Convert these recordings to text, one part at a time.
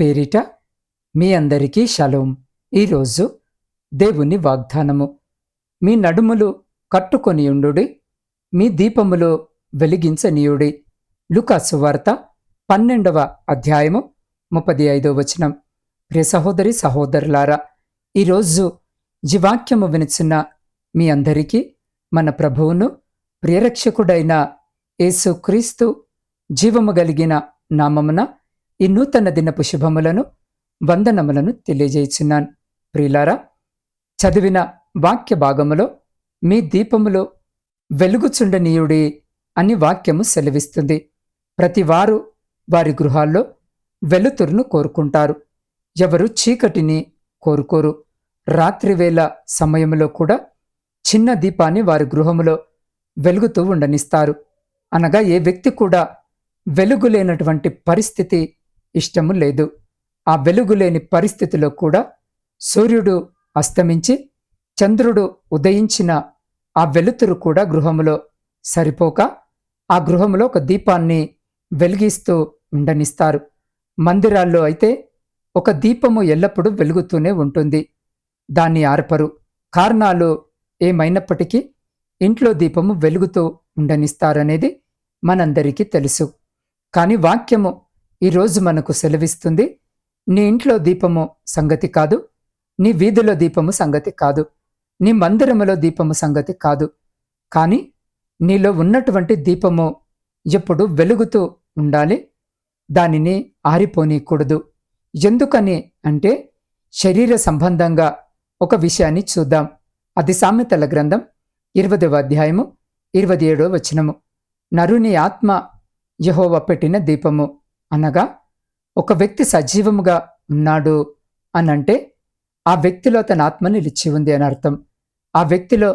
పేరిట మీ అందరికీ షలోం. ఈరోజు దేవుని వాగ్దానము. మీ నడుములు కట్టుకొనియుండుడి మీ దీపములు వెలిగించనీయుడి. లుకాసు వార్త పన్నెండవ అధ్యాయము ముప్పది ఐదో వచనం. ప్రియ సహోదరి సహోదరులారా ఈరోజు జీవాక్యము వినిచిన మీ అందరికీ మన ప్రభువును ప్రియరక్షకుడైన యేసుక్రీస్తు జీవము కలిగిన నామమున ఈ నూతన దినపు శుభములను వందనములను తెలియజేయుచున్నాను. ప్రియులారా చదివిన వాక్య భాగములో మీ దీపములో వెలుగుచుండనీయుడి అని వాక్యము సెలవిస్తుంది. ప్రతివారు వారి గృహాల్లో వెలుతురును కోరుకుంటారు. ఎవరు చీకటిని కోరుకోరు. రాత్రివేళ సమయంలో కూడా చిన్న దీపాన్ని వారి గృహములో వెలుగుతూ ఉండనిస్తారు. అనగా ఏ వ్యక్తి కూడా వెలుగు లేనటువంటి పరిస్థితి ఇష్టము లేదు. ఆ వెలుగు లేని పరిస్థితిలో కూడా సూర్యుడు అస్తమించి చంద్రుడు ఉదయించిన ఆ వెలుతురు కూడా గృహములో సరిపోక ఆ గృహములో ఒక దీపాన్ని వెలిగిస్తూ ఉండనిస్తారు. మందిరాల్లో అయితే ఒక దీపము ఎల్లప్పుడూ వెలుగుతూనే ఉంటుంది. దాన్ని ఆర్పరు. కారణాలు ఏమైనప్పటికీ ఇంట్లో దీపము వెలుగుతూ ఉండనిస్తారనేది మనందరికీ తెలుసు. కానీ వాక్యము ఈరోజు మనకు సెలవిస్తుంది నీ ఇంట్లో దీపము సంగతి కాదు నీ వీధిలో దీపము సంగతి కాదు నీ మందిరములో దీపము సంగతి కాదు. కానీ నీలో ఉన్నటువంటి దీపము ఎప్పుడు వెలుగుతూ ఉండాలి దానిని ఆరిపోనీయకూడదు. ఎందుకని అంటే శరీర సంబంధంగా ఒక విషయాన్ని చూద్దాం. అది సామెతల గ్రంథం ఇరవదవ అధ్యాయము ఇరవై ఏడవ వచనము. నరుని ఆత్మ యహోవ పెట్టిన దీపము. అనగా ఒక వ్యక్తి సజీవముగా ఉన్నాడు అనంటే ఆ వ్యక్తిలో తన ఆత్మ నిలిచి ఉంది అని అర్థం. ఆ వ్యక్తిలో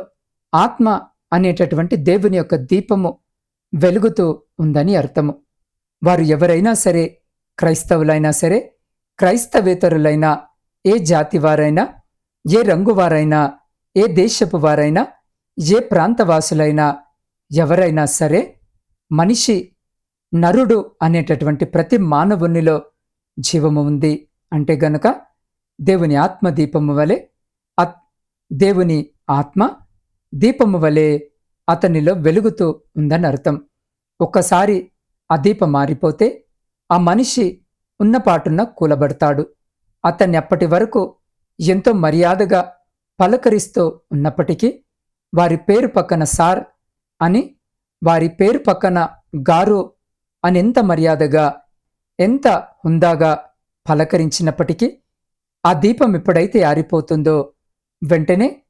ఆత్మ అనేటటువంటి దేవుని యొక్క దీపము వెలుగుతూ ఉందని అర్థము. వారు ఎవరైనా సరే క్రైస్తవులైనా సరే క్రైస్తవేతరులైనా ఏ జాతి వారైనా ఏ రంగు వారైనా ఏ దేశపు వారైనా ఏ ప్రాంతవాసులైనా ఎవరైనా సరే మనిషి నరుడు అనేటటువంటి ప్రతి మానవునిలో జీవము ఉంది. అంటే గనుక దేవుని ఆత్మ దీపము వలె అత్ దేవుని ఆత్మ దీపము వలె అతనిలో వెలుగుతూ ఉందని అర్థం. ఒక్కసారి ఆ దీపం మారిపోతే ఆ మనిషి ఉన్నపాటున కూలబడతాడు. అతన్ని అప్పటి వరకు ఎంతో మర్యాదగా పలకరిస్తూ ఉన్నప్పటికీ వారి పేరు పక్కన సార్ అని వారి పేరు పక్కన గారు అని ఎంత మర్యాదగా ఎంత హుందాగా పలకరించినప్పటికీ ఆ దీపం ఎప్పుడైతే ఆరిపోతుందో వెంటనే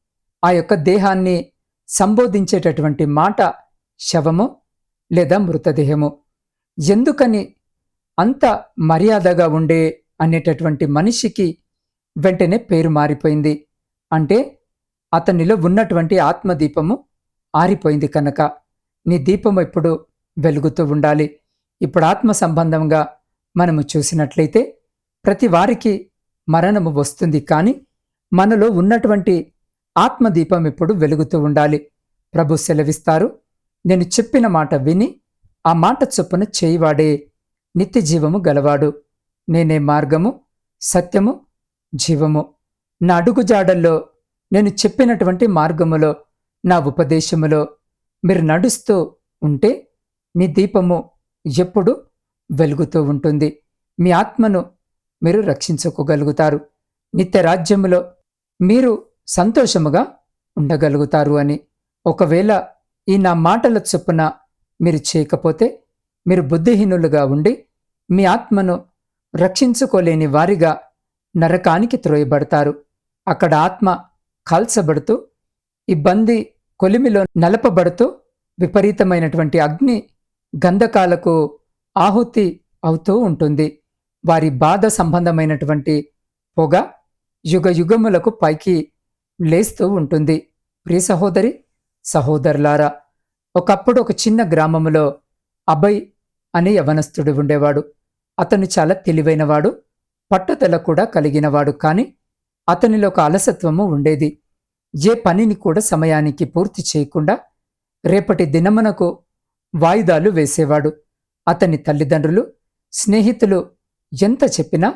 ఆ యొక్క దేహాన్ని సంబోధించేటటువంటి మాట శవము లేదా మృతదేహము. ఎందుకని అంత మర్యాదగా ఉండే అనేటటువంటి మనిషికి వెంటనే పేరు మారిపోయింది. అంటే అతనిలో ఉన్నటువంటి ఆత్మదీపము ఆరిపోయింది కనుక. నీ దీపం ఎప్పుడు వెలుగుతూ ఉండాలి. ఇప్పుడు ఆత్మ సంబంధంగా మనము చూసినట్లయితే ప్రతి వారికి మరణము వస్తుంది కానీ మనలో ఉన్నటువంటి ఆత్మదీపం ఎప్పుడు వెలుగుతూ ఉండాలి. ప్రభు సెలవిస్తారు. నేను చెప్పిన మాట విని ఆ మాట చొప్పున చేయివాడే నిత్య జీవము గలవాడు. నేనే మార్గము సత్యము జీవము. నా అడుగుజాడల్లో నేను చెప్పినటువంటి మార్గములో నా ఉపదేశములో మీరు నడుస్తూ ఉంటే మీ దీపము ఎప్పుడు వెలుగుతూ ఉంటుంది. మీ ఆత్మను మీరు రక్షించుకోగలుగుతారు. నిత్య రాజ్యములో మీరు సంతోషముగా ఉండగలుగుతారు అని. ఒకవేళ ఈ నా మాటల చొప్పున మీరు చేయకపోతే మీరు బుద్ధిహీనులుగా ఉండి మీ ఆత్మను రక్షించుకోలేని వారిగా నరకానికి త్రోయబడతారు. అక్కడ ఆత్మ కాల్చబడుతూ ఇబ్బంది కొలిమిలో నలపబడుతూ విపరీతమైనటువంటి అగ్ని గంధకాలకు ఆహుతి అవుతూ ఉంటుంది. వారి బాధ సంబంధమైనటువంటి పొగ యుగ యుగములకు పైకి లేస్తూ ఉంటుంది. ప్రియ సహోదరి సహోదరులారా ఒకప్పుడు ఒక చిన్న గ్రామములో అభయ్ అనే యవనస్తుడు ఉండేవాడు. అతను చాలా తెలివైనవాడు పట్టుదల కూడా కలిగినవాడు కాని అతనిలో ఒక అలసత్వము ఉండేది. ఏ పనిని కూడా సమయానికి పూర్తి చేయకుండా రేపటి దినమునకు వాయిదాలు వేసేవాడు. అతని తల్లిదండ్రులు స్నేహితులు ఎంత చెప్పినా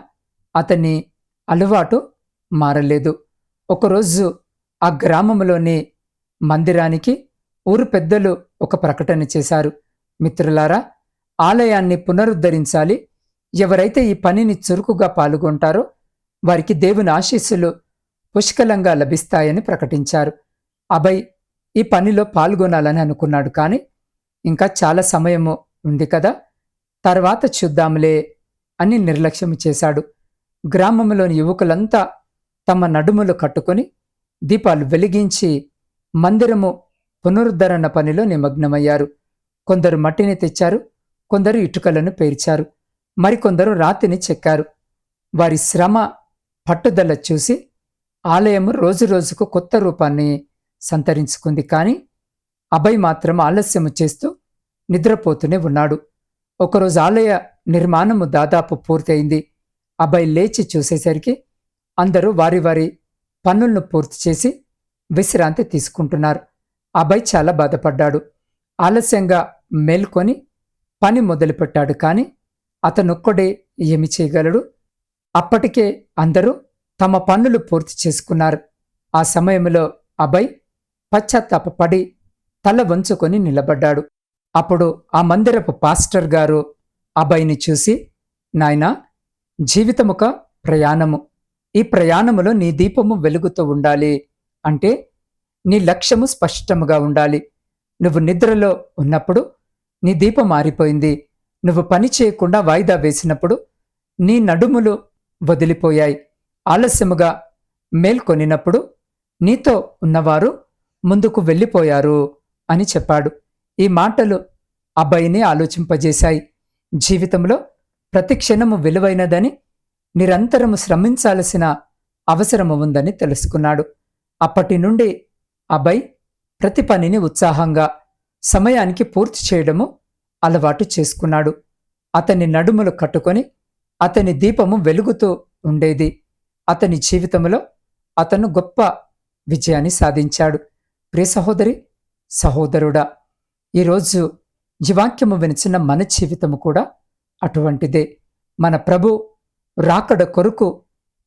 అతని అలవాటు మారలేదు. ఒకరోజు ఆ గ్రామంలోని మందిరానికి ఊరు పెద్దలు ఒక ప్రకటన చేశారు. మిత్రులారా ఆలయాన్ని పునరుద్ధరించాలి. ఎవరైతే ఈ పనిని చురుకుగా పాల్గొంటారో వారికి దేవుని ఆశీస్సులు పుష్కలంగా లభిస్తాయని ప్రకటించారు. అభయ్ ఈ పనిలో పాల్గొనాలని అనుకున్నాడు కానీ ఇంకా చాలా సమయము ఉంది కదా? తర్వాత చూద్దాంలే అని నిర్లక్ష్యం చేశాడు. గ్రామంలోని యువకులంతా తమ నడుములు కట్టుకొని దీపాలు వెలిగించి మందిరము పునరుద్ధరణ పనిలో నిమగ్నమయ్యారు. కొందరు మట్టిని తెచ్చారు కొందరు ఇటుకలను పేర్చారు మరికొందరు రాతిని చెక్కారు. వారి శ్రమ పట్టుదల చూసి ఆలయము రోజురోజుకు కొత్త రూపాన్ని సంతరించుకుంది. కానీ అభయ్ మాత్రం ఆలస్యము చేస్తూ నిద్రపోతూనే ఉన్నాడు. ఒకరోజు ఆలయ నిర్మాణము దాదాపు పూర్తయింది. అభయ్ లేచి చూసేసరికి అందరూ వారి వారి పనులను పూర్తి చేసి విశ్రాంతి తీసుకుంటున్నారు. అభయ్ చాలా బాధపడ్డాడు. ఆలస్యంగా మేల్కొని పని మొదలుపెట్టాడు కానీ అతనొక్కడే ఏమి చేయగలడు? అప్పటికే అందరూ తమ పనులు పూర్తి చేసుకున్నారు. ఆ సమయంలో అభయ్ పశ్చాత్తాపడి తల వంచుకొని నిలబడ్డాడు. అప్పుడు ఆ మందిరపు పాస్టర్ గారు అబ్బాయిని చూసి నాయనా జీవితముక ప్రయాణము. ఈ ప్రయాణములో నీ దీపము వెలుగుతూ ఉండాలి. అంటే నీ లక్ష్యము స్పష్టముగా ఉండాలి. నువ్వు నిద్రలో ఉన్నప్పుడు నీ దీపం మారిపోయింది నువ్వు పని చేయకుండా వాయిదా వేసినప్పుడు నీ నడుములు వదిలిపోయాయి. ఆలస్యముగా మేల్కొనినప్పుడు నీతో ఉన్నవారు ముందుకు వెళ్ళిపోయారు. అని చెప్పాడు. ఈ మాటలు అబ్బాయిని ఆలోచింపజేశాయి. జీవితంలో ప్రతి క్షణము విలువైనదని నిరంతరము శ్రమించాల్సిన అవసరము ఉందని తెలుసుకున్నాడు. అప్పటి నుండి అబ్బాయి ప్రతి పనిని ఉత్సాహంగా సమయానికి పూర్తి చేయడము అలవాటు చేసుకున్నాడు. అతని నడుములు కట్టుకొని అతని దీపము వెలుగుతూ ఉండేది. అతని జీవితంలో అతను గొప్ప విజయాన్ని సాధించాడు. ప్రియ సహోదరి సహోదరుడా ఈరోజు జీవాక్యము వినిచిన మన జీవితము కూడా అటువంటిదే. మన ప్రభు రాకడ కొరకు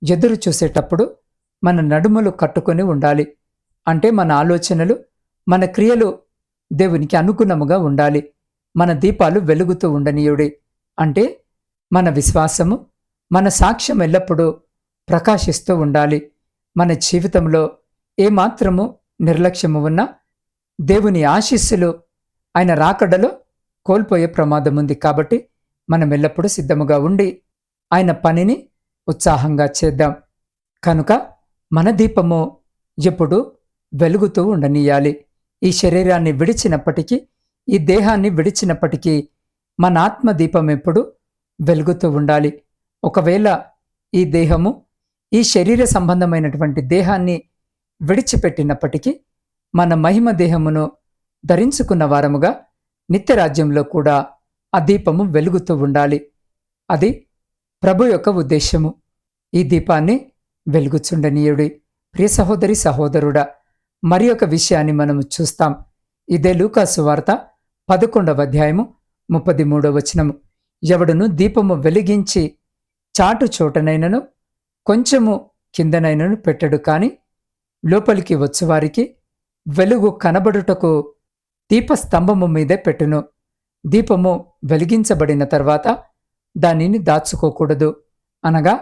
ఎదురు చూసేటప్పుడు మన నడుములు కట్టుకొని ఉండాలి. అంటే మన ఆలోచనలు మన క్రియలు దేవునికి అనుగుణముగా ఉండాలి. మన దీపాలు వెలుగుతూ ఉండనీయుడి. అంటే మన విశ్వాసము మన సాక్ష్యం ఎల్లప్పుడూ ప్రకాశిస్తూ ఉండాలి. మన జీవితంలో ఏమాత్రము నిర్లక్ష్యము ఉన్నా దేవుని ఆశీస్సులు ఆయన రాకడలో కోల్పోయే ప్రమాదం ఉంది కాబట్టి మనం ఎల్లప్పుడూ సిద్ధముగా ఉండి ఆయన పనిని ఉత్సాహంగా చేద్దాం. కనుక మన దీపము ఎప్పుడు వెలుగుతూ ఉండనీయాలి. ఈ శరీరాన్ని విడిచినప్పటికీ ఈ దేహాన్ని విడిచినప్పటికీ మన ఆత్మ దీపం ఎప్పుడు వెలుగుతూ ఉండాలి. ఒకవేళ ఈ దేహము ఈ శరీర సంబంధమైనటువంటి దేహాన్ని విడిచిపెట్టినప్పటికీ మన మహిమ దేహమును ధరించుకున్న వారముగా నిత్యరాజ్యంలో కూడా ఆ దీపము వెలుగుతూ ఉండాలి. అది ప్రభు యొక్క ఉద్దేశము. ఈ దీపాన్ని వెలుగుచుండనీయుడి ప్రియ సహోదరి సహోదరుడా మరి ఒక విషయాన్ని మనము చూస్తాం. ఇదే లూకాసు వార్త పదకొండవ అధ్యాయము ముప్పది మూడవ వచనము. ఎవడును దీపము వెలిగించి చాటు చోటనైనను కొంచెము కిందనైనను పెట్టడు కాని లోపలికి వచ్చేవారికి వెలుగు కనబడుటకు దీపస్తంభము మీదే పెట్టును. దీపము వెలిగించబడిన తర్వాత దానిని దాచుకోకూడదు. అనగా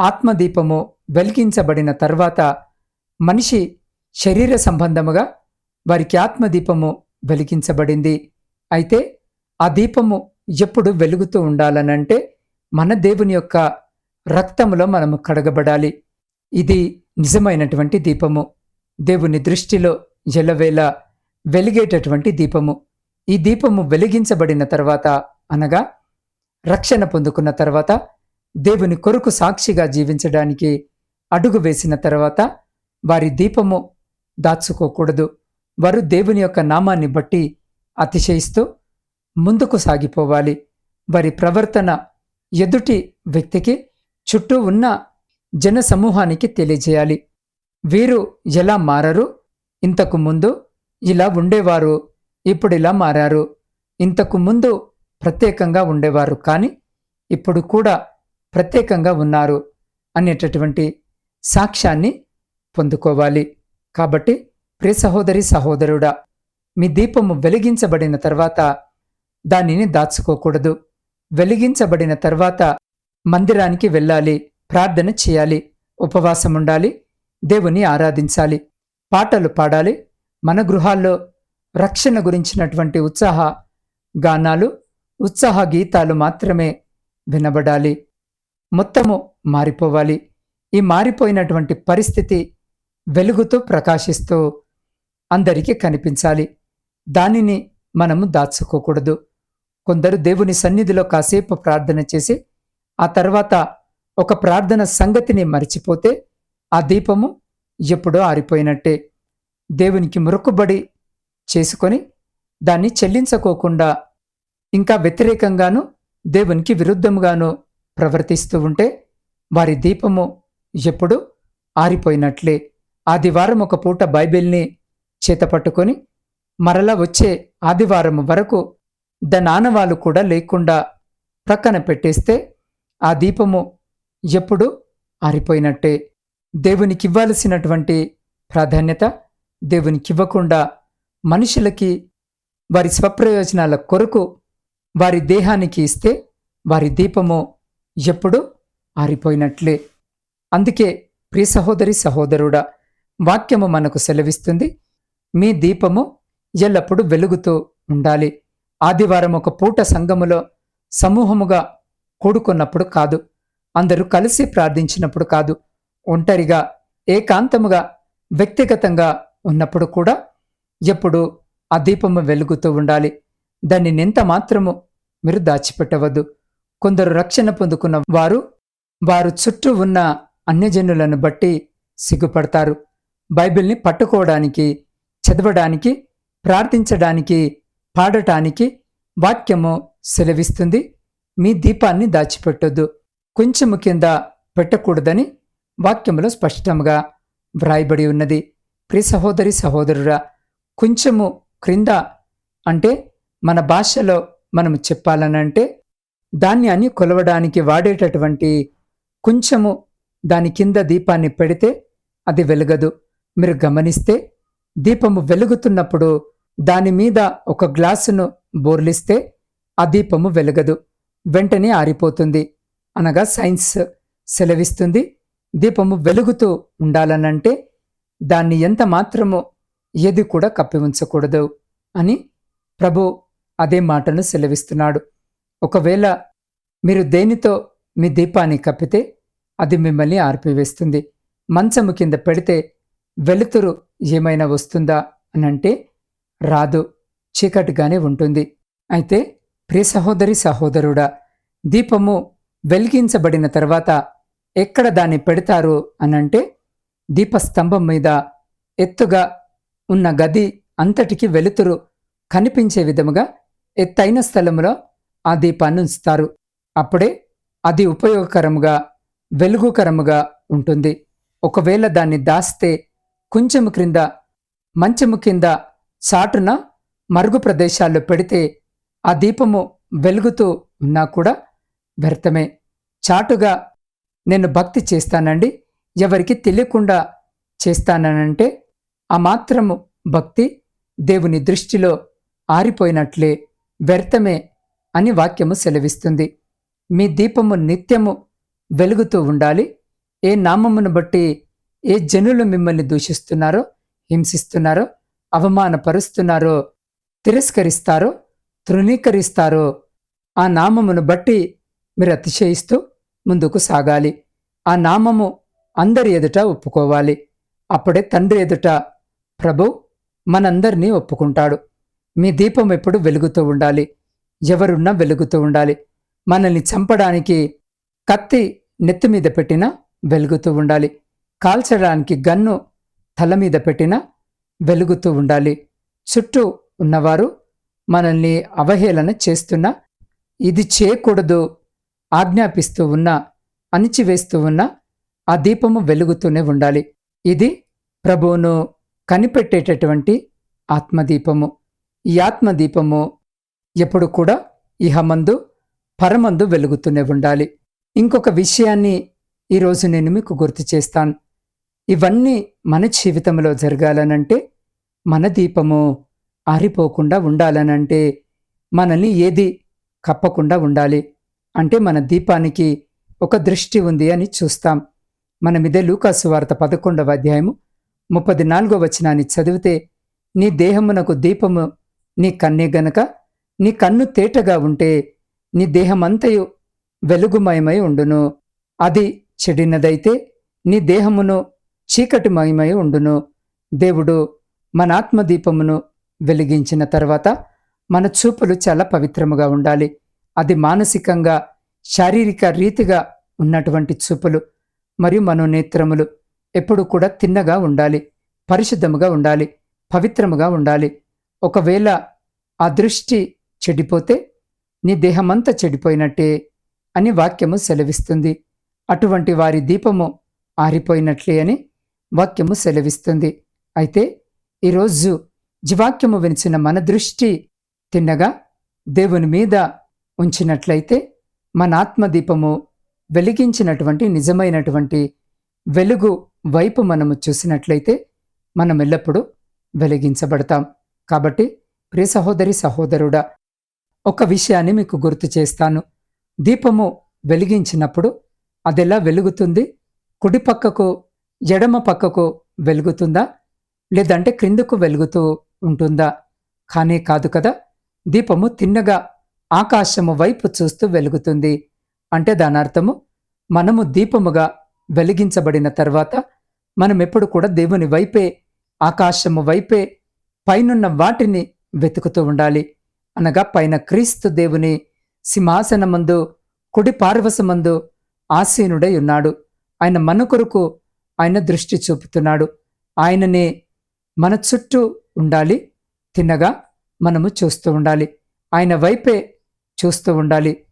ఆత్మదీపము వెలిగించబడిన తర్వాత మనిషి శరీర సంబంధముగా వారికి ఆత్మదీపము వెలిగించబడింది. అయితే ఆ దీపము ఎప్పుడు వెలుగుతూ ఉండాలనంటే మన దేవుని యొక్క రక్తములో మనము కడగబడాలి. ఇది నిజమైనటువంటి దీపము. దేవుని దృష్టిలో ఎలవేళ వెలిగేటటువంటి దీపము. ఈ దీపము వెలిగించబడిన తర్వాత అనగా రక్షణ పొందుకున్న తర్వాత దేవుని కొరకు సాక్షిగా జీవించడానికి అడుగు వేసిన తర్వాత వారి దీపము దాచుకోకూడదు. వారు దేవుని యొక్క నామాన్ని బట్టి అతిశయిస్తూ ముందుకు సాగిపోవాలి. వారి ప్రవర్తన ఎదుటి వ్యక్తికి చుట్టూ ఉన్న జనసమూహానికి తెలియజేయాలి. వీరు ఎలా మారరు? ఇంతకు ముందు ఇలా ఉండేవారు ఇప్పుడు ఇలా మారారు. ఇంతకు ముందు ప్రత్యేకంగా ఉండేవారు కానీ ఇప్పుడు కూడా ప్రత్యేకంగా ఉన్నారు అనేటటువంటి సాక్ష్యాన్ని పొందుకోవాలి. కాబట్టి ప్రియ సహోదరి సహోదరుడా మీ దీపము వెలిగించబడిన తర్వాత దానిని దాచుకోకూడదు. వెలిగించబడిన తర్వాత మందిరానికి వెళ్ళాలి ప్రార్థన చేయాలి ఉపవాసం ఉండాలి దేవుని ఆరాధించాలి. పాటలు పాడాలి. మన గృహాల్లో రక్షణ గురించినటువంటి ఉత్సాహ గానాలు ఉత్సాహ గీతాలు మాత్రమే వినబడాలి. మొత్తము మారిపోవాలి. ఈ మారిపోయినటువంటి పరిస్థితి వెలుగుతూ ప్రకాశిస్తూ అందరికీ కనిపించాలి. దానిని మనము దాచుకోకూడదు. కొందరు దేవుని సన్నిధిలో కాసేపు ప్రార్థన చేసి ఆ తర్వాత ఒక ప్రార్థన సంగతిని మరిచిపోతే ఆ దీపము ఎప్పుడో ఆరిపోయినట్టే. దేవునికి మురుకుబడి చేసుకొని దాన్ని చెల్లించకోకుండా ఇంకా వ్యతిరేకంగాను దేవునికి విరుద్ధముగాను ప్రవర్తిస్తూ ఉంటే వారి దీపము ఎప్పుడు ఆరిపోయినట్లే. ఆదివారం ఒక పూట బైబిల్ని చేతపట్టుకొని మరలా వచ్చే ఆదివారం వరకు దనానవాలు కూడా లేకుండా ప్రక్కన పెట్టేస్తే ఆ దీపము ఎప్పుడు ఆరిపోయినట్టే. దేవునికివ్వాల్సినటువంటి ప్రాధాన్యత దేవునికివ్వకుండా మనుషులకి వారి స్వప్రయోజనాల కొరకు వారి దేహానికి ఇస్తే వారి దీపము ఎప్పుడూ ఆరిపోయినట్లే. అందుకే ప్రియ సహోదరి సహోదరుడా వాక్యము మనకు సెలవిస్తుంది మీ దీపము ఎల్లప్పుడూ వెలుగుతూ ఉండాలి. ఆదివారం ఒక పూట సంఘములో సమూహముగా కూడుకున్నప్పుడు కాదు అందరూ కలిసి ప్రార్థించినప్పుడు కాదు ఒంటరిగా ఏకాంతముగా వ్యక్తిగతంగా ఉన్నప్పుడు కూడా ఎప్పుడు ఆ దీపము వెలుగుతూ ఉండాలి. దాన్ని నింత మాత్రము మీరు దాచిపెట్టవద్దు. కొందరు రక్షణ పొందుకున్న వారు వారు చుట్టూ ఉన్న అన్యజనులను బట్టి సిగ్గుపడతారు. బైబిల్ని పట్టుకోవడానికి చదవడానికి ప్రార్థించడానికి పాడటానికి వాక్యము సెలవిస్తుంది. మీ దీపాన్ని దాచిపెట్టొద్దు. కొంచెము కింద పెట్టకూడదని వాక్యములో స్పష్టంగా వ్రాయబడి ఉన్నది. ప్రి సహోదరి సహోదరురా కొంచెము క్రింద అంటే మన భాషలో మనం చెప్పాలనంటే ధాన్యాన్ని కొలవడానికి వాడేటటువంటి కొంచెము దాని కింద దీపాన్ని పెడితే అది వెలగదు. మీరు గమనిస్తే దీపము వెలుగుతున్నప్పుడు దాని మీద ఒక గ్లాసును బోర్లిస్తే ఆ దీపము వెలగదు. వెంటనే ఆరిపోతుంది. అనగా సైన్స్ సెలవిస్తుంది. దీపము వెలుగుతూ ఉండాలనంటే దాన్ని ఎంత మాత్రమో ఏది కూడా కప్పి ఉంచకూడదు అని ప్రభు అదే మాటను సెలవిస్తున్నాడు. ఒకవేళ మీరు దేనితో మీ దీపాన్ని కప్పితే అది మిమ్మల్ని ఆర్పివేస్తుంది. మంచము కింద పెడితే వెలుతురు ఏమైనా వస్తుందా అనంటే రాదు చీకటిగానే ఉంటుంది. అయితే ప్రియ సహోదరి సహోదరుడా దీపము వెలిగించబడిన తర్వాత ఎక్కడ దాన్ని పెడతారు అనంటే దీపస్తంభం మీద ఎత్తుగా ఉన్న గది అంతటికి వెలుతురు కనిపించే విధముగా ఎత్తైన స్థలములో ఆ దీపాన్ని ఉంచుతారు. అప్పుడే అది ఉపయోగకరముగా వెలుగుకరముగా ఉంటుంది. ఒకవేళ దాన్ని దాస్తే కొంచెము క్రింద మంచము కింద చాటున మరుగు ప్రదేశాల్లో పెడితే ఆ దీపము వెలుగుతూ ఉన్నా కూడా వ్యర్థమే. చాటుగా నేను భక్తి చేస్తానండి. ఎవరికి తెలియకుండా చేస్తాననంటే ఆ మాత్రము భక్తి దేవుని దృష్టిలో ఆరిపోయినట్లే వ్యర్థమే అని వాక్యము సెలవిస్తుంది. మీ దీపము నిత్యము వెలుగుతూ ఉండాలి. ఏ నామమును బట్టి ఏ జనులు మిమ్మల్ని దూషిస్తున్నారో హింసిస్తున్నారో అవమానపరుస్తున్నారో తిరస్కరిస్తారో తృణీకరిస్తారో ఆ నామమును బట్టి మీరు అతిశయిస్తూ ముందుకు సాగాలి. ఆ నామము అందరి ఎదుట ఒప్పుకోవాలి. అప్పుడే తండ్రి ఎదుట ప్రభు మనందరినీ ఒప్పుకుంటాడు. మీ దీపం ఎప్పుడు వెలుగుతూ ఉండాలి. ఎవరున్నా వెలుగుతూ ఉండాలి. మనల్ని చంపడానికి కత్తి నెత్తి మీద పెట్టినా వెలుగుతూ ఉండాలి. కాల్చడానికి గన్ను తల మీద పెట్టినా వెలుగుతూ ఉండాలి. చుట్టూ ఉన్నవారు మనల్ని అవహేళన చేస్తున్నా ఇది చేయకూడదు ఆజ్ఞాపిస్తూ ఉన్నా అణిచివేస్తూ ఉన్నా ఆ దీపము వెలుగుతూనే ఉండాలి. ఇది ప్రభువును కనిపెట్టేటటువంటి ఆత్మదీపము. ఈ ఆత్మదీపము ఎప్పుడు కూడా ఇహమందు పరమందు వెలుగుతూనే ఉండాలి. ఇంకొక విషయాన్ని ఈరోజు నేను మీకు గుర్తు చేస్తాను. ఇవన్నీ మన జీవితంలో జరగాలనంటే మన దీపము ఆరిపోకుండా ఉండాలనంటే మనల్ని ఏది కప్పకుండా ఉండాలి. అంటే మన దీపానికి ఒక దృష్టి ఉంది అని చూస్తాం. మనమిదే లూకాసు వార్త పదకొండవ అధ్యాయము ముప్పది నాలుగో వచనాన్ని చదివితే నీ దేహమునకు దీపము నీ కన్నే గనక నీ కన్ను తేటగా ఉంటే నీ దేహమంతయు వెలుగుమయమై ఉండును. అది చెడినదైతే నీ దేహమును చీకటిమయమై ఉండును. దేవుడు మన ఆత్మదీపమును వెలిగించిన తర్వాత మన చూపులు చాలా పవిత్రముగా ఉండాలి. అది మానసికంగా శారీరక రీతిగా ఉన్నటువంటి చూపులు మరియు మనోనేత్రములు ఎప్పుడు కూడా తిన్నగా ఉండాలి పరిశుద్ధముగా ఉండాలి పవిత్రముగా ఉండాలి. ఒకవేళ ఆ దృష్టి చెడిపోతే నీ దేహమంతా చెడిపోయినట్టే అని వాక్యము సెలవిస్తుంది. అటువంటి వారి దీపము ఆరిపోయినట్లే అని వాక్యము సెలవిస్తుంది. అయితే ఈరోజు జీవాక్యము వినిచిన మన దృష్టి తిన్నగా దేవుని మీద ఉంచినట్లయితే మన ఆత్మదీపము వెలిగించినటువంటి నిజమైనటువంటి వెలుగు వైపు మనము చూసినట్లయితే మనం ఎల్లప్పుడూ వెలిగించబడతాం. కాబట్టి ప్రియ సహోదరి సహోదరుడా ఒక విషయాన్ని మీకు గుర్తు చేస్తాను. దీపము వెలిగించినప్పుడు అదెలా వెలుగుతుంది? కుడి పక్కకు ఎడమ పక్కకు వెలుగుతుందా? లేదంటే క్రిందకు వెలుగుతూ ఉంటుందా? కానే కాదు కదా దీపము తిన్నగా ఆకాశము వైపు చూస్తూ వెలుగుతుంది. అంటే దాని అర్థము మనము దీపముగా వెలిగించబడిన తర్వాత మనం ఎప్పుడు కూడా దేవుని వైపే ఆకాశము వైపే పైనున్న వాటిని వెతుకుతూ ఉండాలి. అనగా పైన క్రీస్తు దేవుని సింహాసనమందు కుడి పార్వసమందు ఆసీనుడై ఉన్నాడు. ఆయన మన కొరకు ఆయన దృష్టి చూపుతున్నాడు. ఆయననే మన చుట్టూ ఉండాలి. తిన్నగా మనము చూస్తూ ఉండాలి. ఆయన వైపే చూస్తూ ఉండాలి.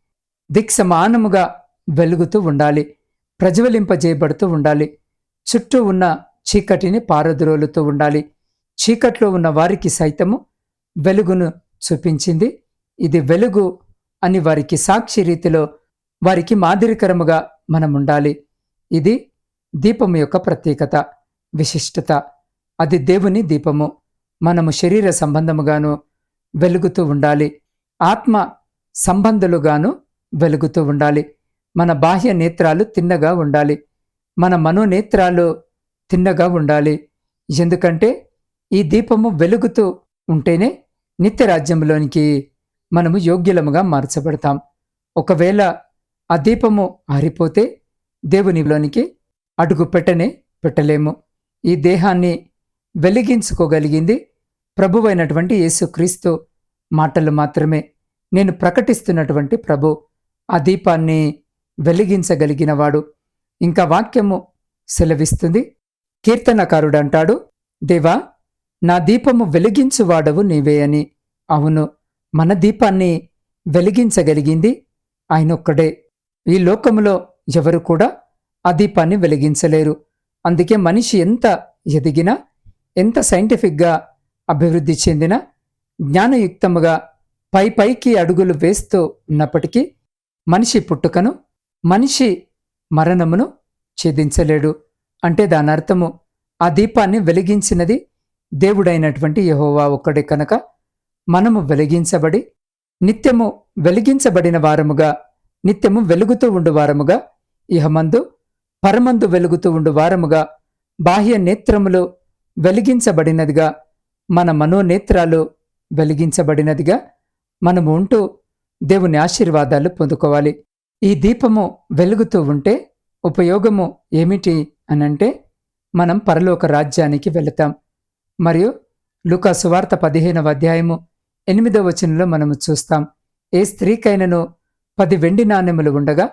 దిక్సమానముగా వెలుగుతూ ఉండాలి. ప్రజ్వలింపజేయబడుతూ ఉండాలి. చుట్టూ ఉన్న చీకటిని పారద్రోలుతూ ఉండాలి. చీకట్లో ఉన్న వారికి సైతము వెలుగును చూపించింది. ఇది వెలుగు అని వారికి సాక్షి రీతిలో వారికి మాదిరికరముగా మనం ఉండాలి ఇది దీపము యొక్క ప్రత్యేకత విశిష్టత. అది దేవుని దీపము. మనము శరీర సంబంధముగాను వెలుగుతూ ఉండాలి. ఆత్మ సంబంధులుగాను వెలుగుతూ ఉండాలి. మన బాహ్య నేత్రాలు తిన్నగా ఉండాలి. మన మనోనేత్రాలు తిన్నగా ఉండాలి. ఎందుకంటే ఈ దీపము వెలుగుతూ ఉంటేనే నిత్యరాజ్యంలోనికి మనము యోగ్యులముగా మార్చబడతాం. ఒకవేళ ఆ దీపము ఆరిపోతే దేవునిలోనికి అడుగు పెట్టనే పెట్టలేము. ఈ దేహాన్ని వెలిగించుకోగలిగింది ప్రభువైనటువంటి యేసుక్రీస్తు మాటలు మాత్రమే. నేను ప్రకటిస్తున్నటువంటి ప్రభు ఆ దీపాన్ని వెలిగించగలిగినవాడు. ఇంకా వాక్యము సెలవిస్తుంది. కీర్తనకారుడు అంటాడు దేవా నా దీపము వెలిగించువాడవు నీవే అని. అవును మన దీపాన్ని వెలిగించగలిగింది ఆయనొక్కడే ఈ లోకములో ఎవరు కూడా ఆ దీపాన్ని వెలిగించలేరు. అందుకే మనిషి ఎంత ఎదిగినా ఎంత సైంటిఫిక్గా అభివృద్ధి చెందిన జ్ఞానయుక్తముగా పై పైకి అడుగులు వేస్తూ ఉన్నప్పటికీ మనిషి పుట్టుకను మనిషి మరణమును ఛేదించలేడు. అంటే దాని అర్థము ఆ దీపాన్ని వెలిగించినది దేవుడైనటువంటి యహోవా ఒక్కడే కనుక మనము వెలిగించబడి నిత్యము వెలిగించబడిన వారముగా నిత్యము వెలుగుతూ ఉండు వారముగా ఇహమందు పరమందు వెలుగుతూ ఉండు వారముగా బాహ్య నేత్రములు వెలిగించబడినదిగా మన మనోనేత్రాలు వెలిగించబడినదిగా మనము ఉంటూ దేవుని ఆశీర్వాదాలు పొందుకోవాలి. ఈ దీపము వెలుగుతూ ఉంటే ఉపయోగము ఏమిటి అనంటే మనం పరలోక రాజ్యానికి వెళతాం. మరియు లుకా సువార్త పదిహేనవ అధ్యాయము ఎనిమిదవ వచనంలో మనము చూస్తాం. ఏ స్త్రీకైనను పది వెండి నాణ్యములు ఉండగా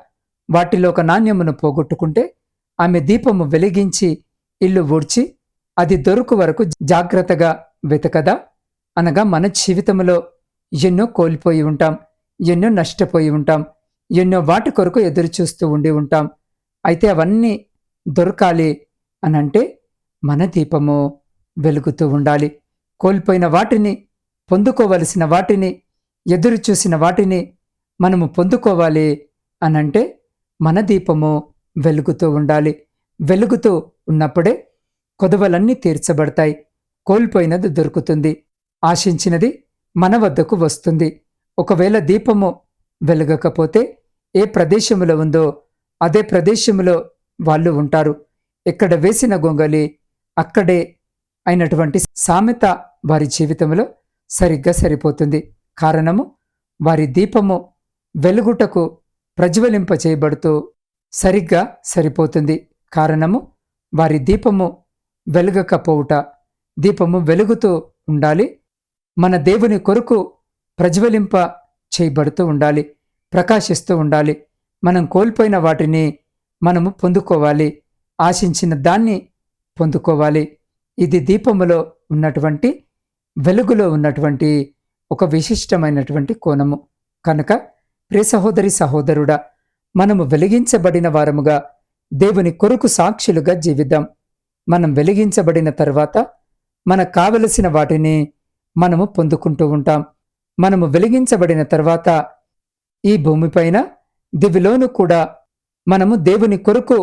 వాటిలో ఒక నాణ్యమును పోగొట్టుకుంటే ఆమె దీపము వెలిగించి ఇల్లు ఊడ్చి అది దొరుకు వరకు జాగ్రత్తగా వెతకదా? అనగా మన జీవితంలో ఎన్నో కోల్పోయి ఉంటాం ఎన్నో నష్టపోయి ఉంటాం ఎన్నో వాటి కొరకు ఎదురు చూస్తూ ఉండి ఉంటాం. అయితే అవన్నీ దొరకాలి అనంటే మన దీపము వెలుగుతూ ఉండాలి. కోల్పోయిన వాటిని పొందుకోవలసిన వాటిని ఎదురు చూసిన వాటిని మనము పొందుకోవాలి అనంటే మన దీపము వెలుగుతూ ఉండాలి. వెలుగుతూ ఉన్నప్పుడే కొదవలన్నీ తీర్చబడతాయి. కోల్పోయినది దొరుకుతుంది. ఆశించినది మన వద్దకు వస్తుంది. ఒకవేళ దీపము వెలగకపోతే ఏ ప్రదేశములో ఉందో అదే ప్రదేశములో వాళ్ళు ఉంటారు. ఎక్కడ వేసిన గొంగలి అక్కడే అయినటువంటి సామెత వారి జీవితంలో సరిగ్గా సరిపోతుంది. కారణము వారి దీపము వెలుగుటకు ప్రజ్వలింప చేయబడుతూ సరిగ్గా సరిపోతుంది. కారణము వారి దీపము వెలుగకపోవుట. దీపము వెలుగుతూ ఉండాలి. మన దేవుని కొరకు ప్రజ్వలింప చేయబడుతూ ఉండాలి ప్రకాశిస్తూ ఉండాలి. మనం కోల్పోయిన వాటిని మనము పొందుకోవాలి ఆశించిన దాన్ని పొందుకోవాలి. ఇది దీపములో ఉన్నటువంటి వెలుగులో ఉన్నటువంటి ఒక విశిష్టమైనటువంటి కోణము. కనుక ప్రియ సహోదరి సహోదరుడా మనము వెలిగించబడిన వారముగా దేవుని కొరకు సాక్షులుగా జీవిద్దాం. మనం వెలిగించబడిన తర్వాత మనకు కావలసిన వాటిని మనము పొందుకుంటూ ఉంటాం. మనము వెలిగించబడిన తర్వాత ఈ భూమిపైన దివిలోను కూడా మనము దేవుని కొరకు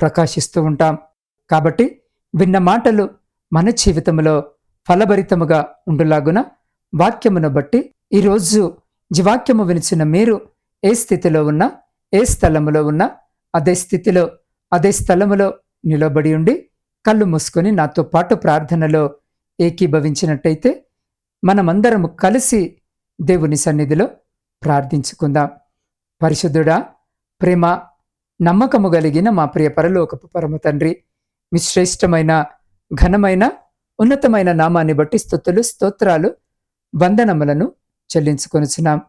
ప్రకాశిస్తూ ఉంటాం. కాబట్టి విన్న మాటలు మన జీవితంలో ఫలభరితముగా ఉండులాగున వాక్యమును బట్టి ఈరోజు జీవాక్యము వినిచిన మీరు ఏ స్థితిలో ఉన్నా ఏ స్థలములో ఉన్నా అదే స్థితిలో అదే స్థలములో నిలబడి ఉండి కళ్ళు మూసుకొని నాతో పాటు ప్రార్థనలో ఏకీభవించినట్టయితే మనమందరము కలిసి దేవుని సన్నిధిలో ప్రార్థించుకుందాం. పరిశుద్ధుడా ప్రేమ నమ్మకము కలిగిన మా ప్రియ పరలోకపు పరమ తండ్రి మీ శ్రేష్టమైన ఘనమైన ఉన్నతమైన నామాన్ని బట్టి స్థుతులు స్తోత్రాలు వందనములను చెల్లించుకొనుచున్నాం.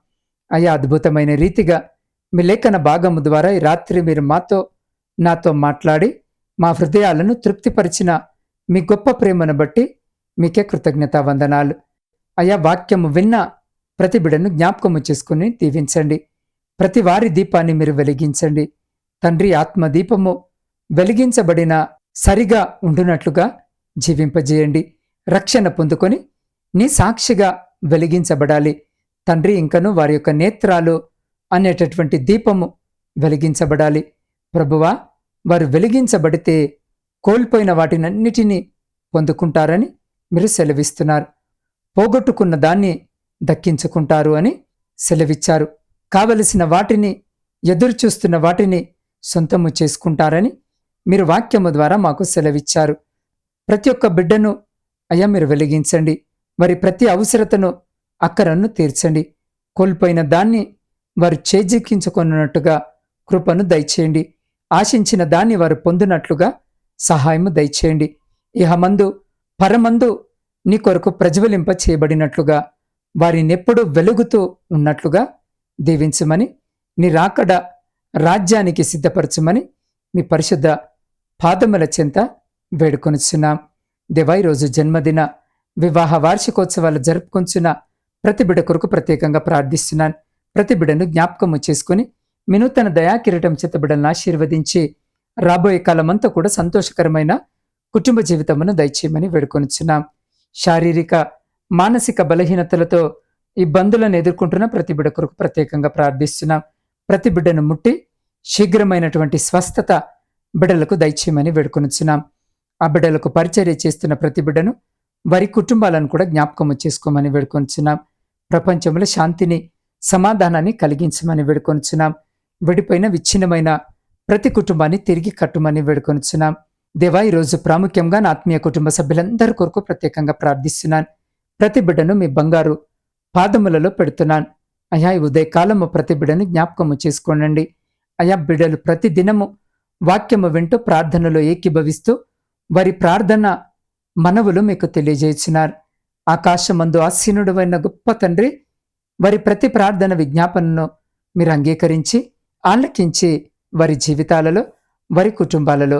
అయ్యా అద్భుతమైన రీతిగా మీ లేఖన భాగము ద్వారా ఈ రాత్రి మీరు మాతో నాతో మాట్లాడి మా హృదయాలను తృప్తిపరిచిన మీ గొప్ప ప్రేమను బట్టి మీకే కృతజ్ఞత వందనాలు అయా వాక్యము విన్న ప్రతి బిడను జ్ఞాపకము చేసుకుని దీవించండి. ప్రతి వారి దీపాన్ని మీరు వెలిగించండి. తండ్రి ఆత్మ దీపము వెలిగించబడిన సరిగా ఉండునట్లుగా జీవింపజేయండి. రక్షణ పొందుకొని నీ సాక్షిగా వెలిగించబడాలి. తండ్రి ఇంకను వారి యొక్క నేత్రాలు అనేటటువంటి దీపము వెలిగించబడాలి. ప్రభువా వారు వెలిగించబడితే కోల్పోయిన వాటినన్నిటినీ పొందుకుంటారని మీరు సెలవిస్తున్నారు. పోగొట్టుకున్న దాన్ని దక్కించుకుంటారు అని సెలవిచ్చారు. కావలసిన వాటిని ఎదురుచూస్తున్న వాటిని సొంతము చేసుకుంటారని మీరు వాక్యము ద్వారా మాకు సెలవిచ్చారు. ప్రతి ఒక్క బిడ్డను అయ్యా మీరు వెలిగించండి. వారి ప్రతి అవసరతను అక్కరను తీర్చండి. కోల్పోయిన దాన్ని వారు చేజిక్కించుకున్నట్టుగా కృపను దయచేయండి. ఆశించిన దాన్ని వారు పొందినట్లుగా సహాయము దయచేయండి. ఇహమందు పరమందు నీ కొరకు ప్రజ్వలింప చేయబడినట్లుగా వారినెప్పుడు వెలుగుతూ ఉన్నట్లుగా దీవించమని నీ రాకడ రాజ్యానికి సిద్ధపరచమని మీ పరిశుద్ధ పాదముల చింత వేడుకొనిచున్నాం. దేవా ఈరోజు జన్మదిన వివాహ వార్షికోత్సవాలు జరుపుకొంచున్న ప్రతి బిడ కొరకు ప్రత్యేకంగా ప్రార్థిస్తున్నాను. ప్రతి బిడను జ్ఞాపకము చేసుకుని వినూతన దయాకిరీటం చేత బిడలను ఆశీర్వదించి రాబోయే కాలమంతా కూడా సంతోషకరమైన కుటుంబ జీవితమును దయచేయమని వేడుకొనిచున్నాం. శారీరక మానసిక బలహీనతలతో ఇబ్బందులను ఎదుర్కొంటున్న ప్రతి బిడ్డ కొరకు ప్రత్యేకంగా ప్రార్థిస్తున్నాం. ప్రతి బిడ్డను ముట్టి శీఘ్రమైనటువంటి స్వస్థత బిడలకు దయచేయమని వేడుకొనిచున్నాం. ఆ బిడ్డలకు పరిచర్య చేస్తున్న ప్రతి బిడ్డను వారి కుటుంబాలను కూడా జ్ఞాపకం చేసుకోమని వేడుకొనిచున్నాం. ప్రపంచంలో శాంతిని సమాధానాన్ని కలిగించమని వేడుకొనిచున్నాం. విడిపోయిన విచ్ఛిన్నమైన ప్రతి కుటుంబాన్ని తిరిగి కట్టుమని వేడుకొనిచున్నాం. దేవా ఈరోజు ప్రాముఖ్యంగా నా ఆత్మీయ కుటుంబ సభ్యులందరి కొరకు ప్రత్యేకంగా ప్రార్థిస్తున్నాను. ప్రతి బిడ్డను మీ బంగారు పాదములలో పెడుతున్నాను. అయా ఈ ఉదయకాలము ప్రతి బిడ్డను జ్ఞాపకము చేసుకోనండి. అయా బిడ్డలు ప్రతి దినము వాక్యము వింటూ ప్రార్థనలో ఏకీభవిస్తూ వారి ప్రార్థన మనవులు మీకు తెలియజేస్తున్నారు ఆకాశమందు ఆసీనుడమైన గొప్ప తండ్రి వారి ప్రతి ప్రార్థన విజ్ఞాపనను మీరు అంగీకరించి ఆలకించి వారి జీవితాలలో వారి కుటుంబాలలో